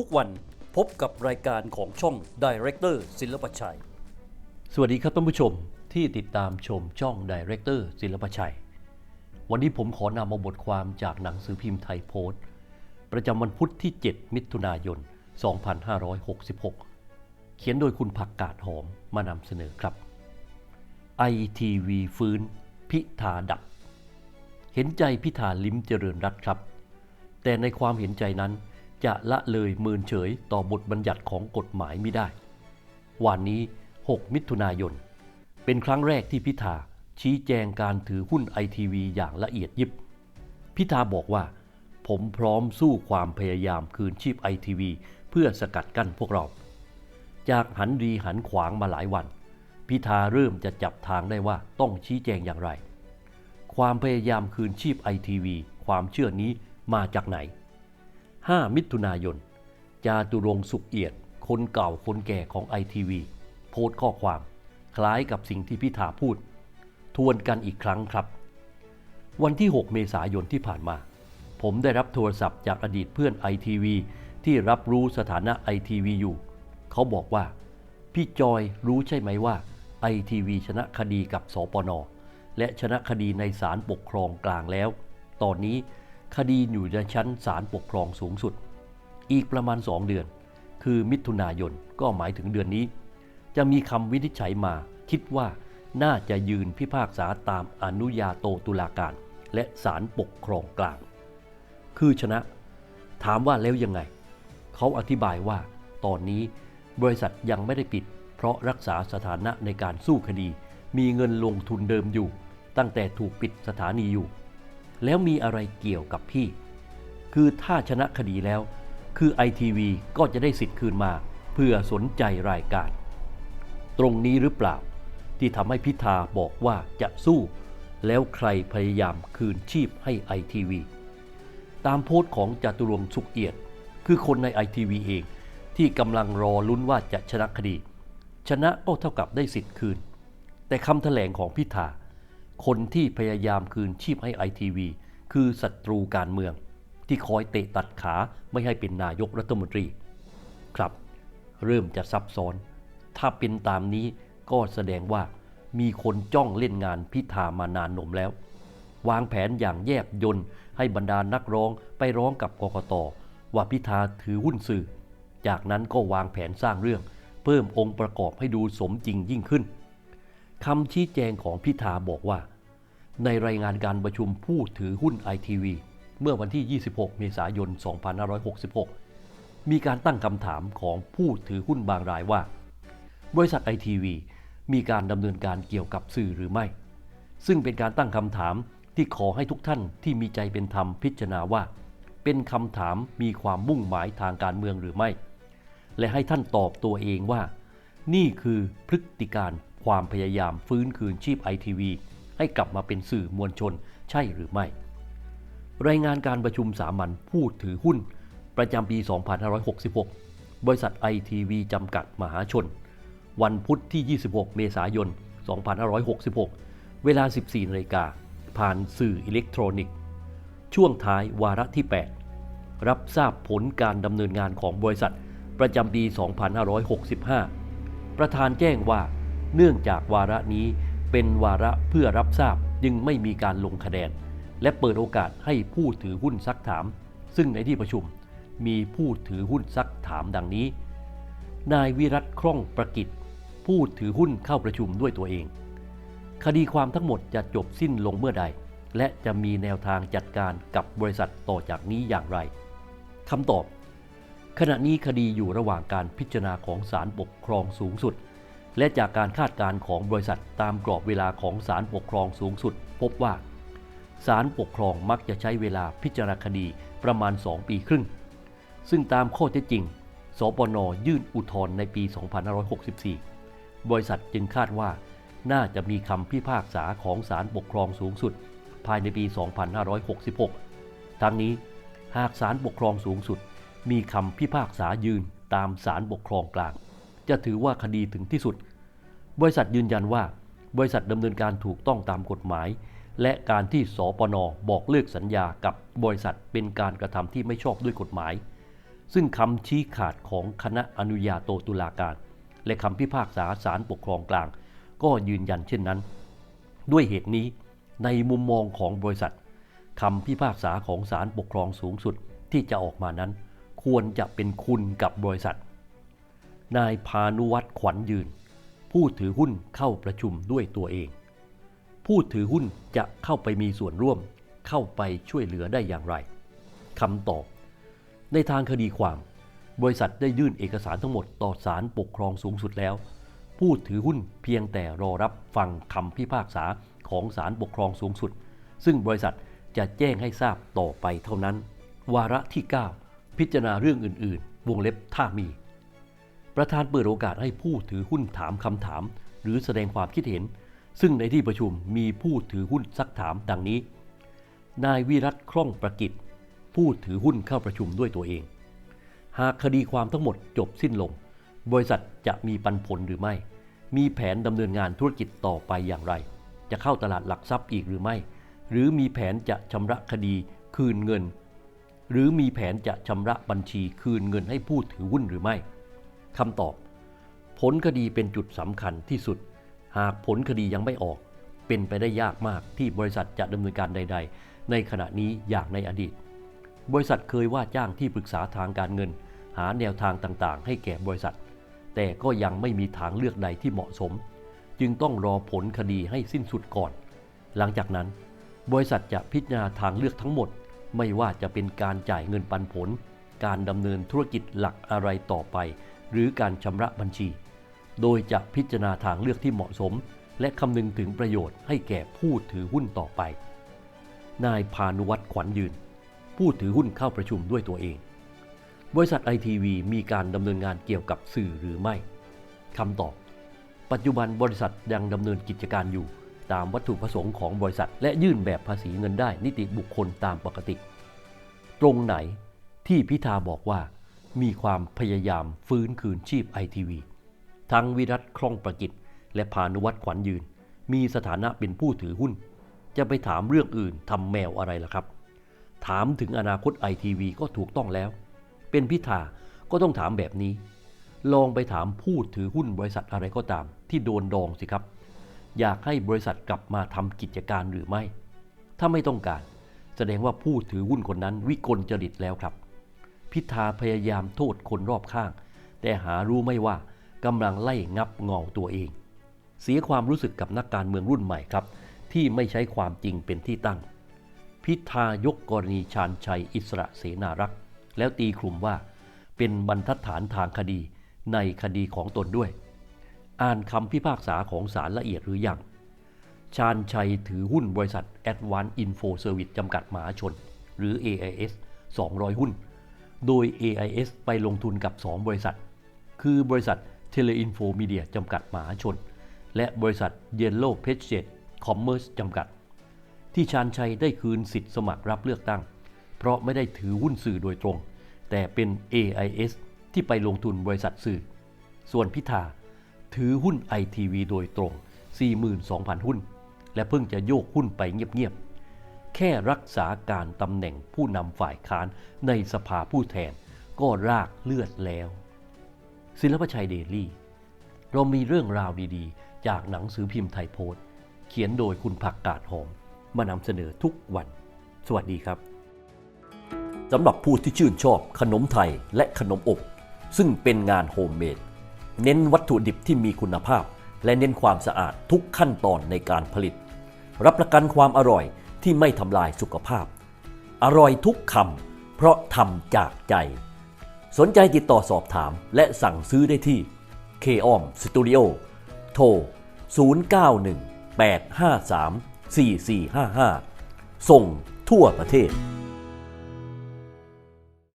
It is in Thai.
ทุกวันพบกับรายการของช่อง Director ศิลปชัย สวัสดีครับท่านผู้ชมที่ติดตามชมช่อง Director ศิลปชัย วันนี้ผมขอนำเอาบทความจากหนังสือพิมพ์ไทยโพสต์ ประจำวันพุทธที่ 7 มิถุนายน 2566 เขียนโดยคุณผักกาดหอมมานำเสนอครับ ITV ฟื้น พิธาดับ เห็นใจพิธาลิ้มเจริญรัตครับ แต่ในความเห็นใจนั้น จะละเลยเมินเฉยต่อบทบัญญัติของกฎหมายไม่ได้ วันนี้ 6 มิถุนายน เป็นครั้งแรกที่พิธาชี้แจงการถือหุ้นไอทีวีอย่างละเอียดยิบ พิธาบอกว่า ผมพร้อมสู้ความพยายามคืนชีพไอทีวีเพื่อสกัดกั้นพวกเรา จากหันดีหันขวางมาหลายวัน พิธาเริ่มจะจับทางได้ว่าต้องชี้แจงอย่างไร ความพยายามคืนชีพไอทีวีความเชื่อนี้มาจากไหน 5 มิถุนายน จาตุรงสุขเอียด คนเก่าคนแก่ของไอทีวีโพสต์ข้อความ คล้ายกับสิ่งที่พิธาพูด ทวนกันอีกครั้งครับ วันที่ 6 เมษายนที่ผ่านมา ผมได้รับโทรศัพท์จากอดีตเพื่อนไอทีวีที่รับรู้สถานะไอทีวีอยู่ เขาบอกว่า พี่จอยรู้ใช่ไหมว่าไอทีวีชนะคดีกับสปน และชนะคดีในศาลปกครองกลางแล้ว ตอนนี้ คดีอยู่ในชั้นศาลปกครองสูงสุด อีกประมาณ 2 เดือน คือมิถุนายนก็หมายถึงเดือนนี้ จะมีคำวินิจฉัยมาคิดว่าน่าจะยืนพิพากษาตามอนุญาโตตุลาการ และศาลปกครองกลาง คือชนะ ถามว่าแล้วยังไง เขาอธิบายว่าตอนนี้บริษัทยังไม่ได้ปิด เพราะรักษาสถานะในการสู้คดี มีเงินลงทุนเดิมอยู่ ตั้งแต่ถูกปิดสถานีอยู่ แล้วมีอะไรเกี่ยวกับพี่ คือถ้าชนะคดีแล้ว คือไอทีวีก็จะได้สิทธิ์คืนมา เพื่อสนใจรายการ ตรงนี้หรือเปล่า ที่ทำให้พิธาบอกว่าจะสู้ แล้วใครพยายามคืนชีพให้ไอทีวีตามโพสต์ของจตุรงสุขเอียด คือคนในไอทีวีเองที่กำลังรอลุ้นว่าจะชนะคดี ชนะก็เท่ากับได้สิทธิ์คืน แต่คำแถลงของพิธา คนที่พยายามคืนชีพให้ไอทีวีคือศัตรูการเมือง ที่คอยเตะตัดขาไม่ให้เป็นนายกรัฐมนตรี ครับ เริ่มจะซับซ้อน ถ้าเป็นตามนี้ก็แสดงว่ามีคนจ้องเล่นงานพิธามานานหนมแล้ว วางแผนอย่างแยบยนต์ให้บรรดานักร้องไปร้องกับกกตว่าพิธาถือหุ้นสื่อ จากนั้นก็วางแผนสร้างเรื่อง เพิ่มองค์ประกอบให้ดูสมจริงยิ่งขึ้น คำชี้แจงของพิธาบอกว่า ในรายงานการประชุมผู้ถือหุ้นไอทีวีเมื่อวันที่ 26 เมษายน 2566 มีการตั้งคำถามของผู้ถือหุ้นบางรายว่า บริษัทไอทีวีมีการดำเนินการเกี่ยวกับสื่อหรือไม่ ซึ่งเป็นการตั้งคำถามที่ขอให้ทุกท่านที่มีใจเป็นธรรมพิจารณาว่า เป็นคำถามมีความมุ่งหมายทางการเมืองหรือไม่ และให้ท่านตอบตัวเองว่า นี่คือพฤติการ ความพยายามฟื้นคืนชีพไอทีวีให้กลับมาเป็นสื่อมวลชนใช่หรือไม่ รายงานการประชุมสามัญผู้ถือหุ้น ประจำปี 2566 บริษัทไอทีวีจำกัดมหาชน วันพุธที่ 26 เมษายน 2566 เวลา 14นาฬิกาผ่านสื่ออิเล็กทรอนิกส์ ช่วงท้ายวาระที่ 8 รับทราบผลการดำเนินงานของบริษัทประจำปี 2565 ประธานแจ้งว่า เนื่องจากวาระนี้เป็นวาระเพื่อรับทราบจึงไม่มีการลงคะแนน และเปิดโอกาสให้ผู้ถือหุ้นซักถาม ซึ่งในที่ประชุมมีผู้ถือหุ้นซักถามดังนี้ นายวิรัตคล่องประกิจ ผู้ถือหุ้นเข้าประชุมด้วยตัวเอง คดีความทั้งหมดจะจบสิ้นลงเมื่อใด และจะมีแนวทางจัดการกับบริษัทต่อจากนี้อย่างไรคำตอบ ขณะนี้คดีอยู่ระหว่างการพิจารณาของศาลปกครองสูงสุด และจากการคาดการณ์ของบริษัทตามกรอบเวลาของศาลปกครองสูงสุด พบว่าศาลปกครองมักจะใช้เวลาพิจารณาคดีประมาณ 2 ปีครึ่ง ซึ่งตามข้อเท็จจริง สปนยื่นอุทธรณ์ในปี 2564 บริษัทจึงคาดว่าน่าจะมีคำพิพากษาของศาลปกครองสูงสุด ภายในปี 2566 ทั้งนี้หากศาลปกครองสูงสุด มีคำพิพากษายืนตามศาลปกครองกลาง จะถือว่าคดีถึงที่สุด บริษัทยืนยันว่า บริษัทดำเนินการถูกต้องตามกฎหมาย และการที่สปนบอกเลิกสัญญากับบริษัทเป็นการกระทำที่ไม่ชอบด้วยกฎหมาย ซึ่งคำชี้ขาดของคณะอนุญาโตตุลาการ และคำพิพากษาศาลปกครองกลาง ก็ยืนยันเช่นนั้น ด้วยเหตุนี้ในมุมมองของบริษัทคำพิพากษาของศาลปกครองสูงสุดที่จะออกมานั้น ควรจะเป็นคุณกับบริษัท นายพานุวัตรขวัญยืน ผู้ถือหุ้นเข้าประชุมด้วยตัวเอง ผู้ถือหุ้นจะเข้าไปมีส่วนร่วม เข้าไปช่วยเหลือได้อย่างไรคำตอบ ในทางคดีความ บริษัทได้ยื่นเอกสารทั้งหมดต่อศาลปกครองสูงสุดแล้ว ผู้ถือหุ้นเพียงแต่รอรับฟังคำพิพากษาของศาลปกครองสูงสุด ซึ่งบริษัทจะแจ้งให้ทราบต่อไปเท่านั้น วาระที่ 9 พิจารณาเรื่องอื่น ๆ วงเล็บถ้ามี ประธานเปิดโอกาสให้ผู้ถือหุ้นถามคำถาม หรือแสดงความคิดเห็น ซึ่งในที่ประชุมมีผู้ถือหุ้นซักถามดังนี้ นายวิรัตคล่องประกิจ ผู้ถือหุ้นเข้าประชุมด้วยตัวเอง หากคดีความทั้งหมดจบสิ้นลง บริษัทจะมีปันผลหรือไม่ มีแผนดำเนินงานธุรกิจต่อไปอย่างไร จะเข้าตลาดหลักทรัพย์อีกหรือไม่ หรือมีแผนจะชำระคดีคืนเงิน หรือมีแผนจะชำระบัญชีคืนเงินให้ผู้ถือหุ้นหรือไม่ คำตอบ ผลคดีเป็นจุดสำคัญที่สุด หากผลคดียังไม่ออก เป็นไปได้ยากมากที่บริษัทจะดำเนินการใด ๆ ในขณะนี้อย่างในอดีต บริษัทเคยว่าจ้างที่ปรึกษาทางการเงิน หาแนวทางต่างๆ ให้แก่บริษัท แต่ก็ยังไม่มีทางเลือกใดที่เหมาะสม จึงต้องรอผลคดีให้สิ้นสุดก่อน หลังจากนั้นบริษัทจะพิจารณาทางเลือกทั้งหมด ไม่ว่าจะเป็นการจ่ายเงินปันผล การดำเนินธุรกิจหลักอะไรต่อไป หรือการชำระบัญชี โดยจะพิจารณาทางเลือกที่เหมาะสม และคำนึงถึงประโยชน์ให้แก่ผู้ถือหุ้นต่อไป นายพานุวัตรขวัญยืน ผู้ถือหุ้นเข้าประชุมด้วยตัวเอง บริษัทไอทีวีมีการดำเนินงานเกี่ยวกับสื่อหรือไม่คำตอบ ปัจจุบันบริษัทยังดำเนินกิจการอยู่ ตามวัตถุประสงค์ของบริษัท และยื่นแบบภาษีเงินได้นิติบุคคลตามปกติ ตรงไหนที่พิธาบอกว่า มีความพยายามฟื้นคืนชีพไอทีวีทั้งวิรัตคล่องประกิจ และพานุวัตรขวัญยืน มีสถานะเป็นผู้ถือหุ้น จะไปถามเรื่องอื่นทำแมวอะไรล่ะครับ ถามถึงอนาคตไอทีวีก็ถูกต้องแล้ว เป็นพิธาก็ต้องถามแบบนี้ ลองไปถามผู้ถือหุ้นบริษัทอะไรก็ตาม ที่โดนดองสิครับ อยากให้บริษัทกลับมาทำกิจการหรือไม่ ถ้าไม่ต้องการ แสดงว่าผู้ถือหุ้นคนนั้นวิกลจริตแล้วครับ พิธาพยายามโทษคนรอบข้าง แต่หารู้ไม่ว่ากำลังไล่งับเงาตัวเอง เสียความรู้สึกกับนักการเมืองรุ่นใหม่ครับ ที่ไม่ใช้ความจริงเป็นที่ตั้ง พิธายกกรณีชาญชัยอิสระเสนารักษ์แล้วตีคลุมว่าเป็นบรรทัดฐานทางคดีในคดีของตนด้วย อ่านคำพิพากษาของศาลละเอียดหรือยัง ชาญชัยถือหุ้นบริษัท Advanced Info Service จำกัดมหาชน หรือ AIS 200 หุ้น โดย AIS ไปลงทุนกับ 2 บริษัท คือบริษัท Teleinfo Media จำกัดมหาชน และบริษัท Yellow Pages Commerce จำกัด ที่ชาญชัยได้คืนสิทธิ์สมัครรับเลือกตั้ง เพราะไม่ได้ถือหุ้นสื่อโดยตรง แต่เป็น AIS ที่ไปลงทุนบริษัทสื่อ ส่วนพิธาถือหุ้น ITV โดยตรง 42,000 หุ้น และเพิ่งจะโยกหุ้นไปเงียบๆ แค่รักษาการตำแหน่งผู้นำฝ่ายค้านในสภาผู้แทนก็รากเลือดแล้ว ศิลปชัยเดลี่ เรามีเรื่องราวดีๆ จากหนังสือพิมพ์ไทยโพสต์ เขียนโดยคุณผักกาดหอม มานำเสนอทุกวัน สวัสดีครับสำหรับผู้ที่ชื่นชอบขนมไทยและขนมอบ ซึ่งเป็นงานโฮมเมดเน้นวัตถุดิบที่มีคุณภาพ และเน้นความสะอาดทุกขั้นตอนในการผลิต รับประกันความอร่อย ที่ไม่ทำลายสุขภาพ อร่อยทุกคำเพราะทำจากใจ สนใจติดต่อสอบถามและสั่งซื้อได้ที่ k o m Studio โทร 091 853 4455 ส่งทั่วประเทศ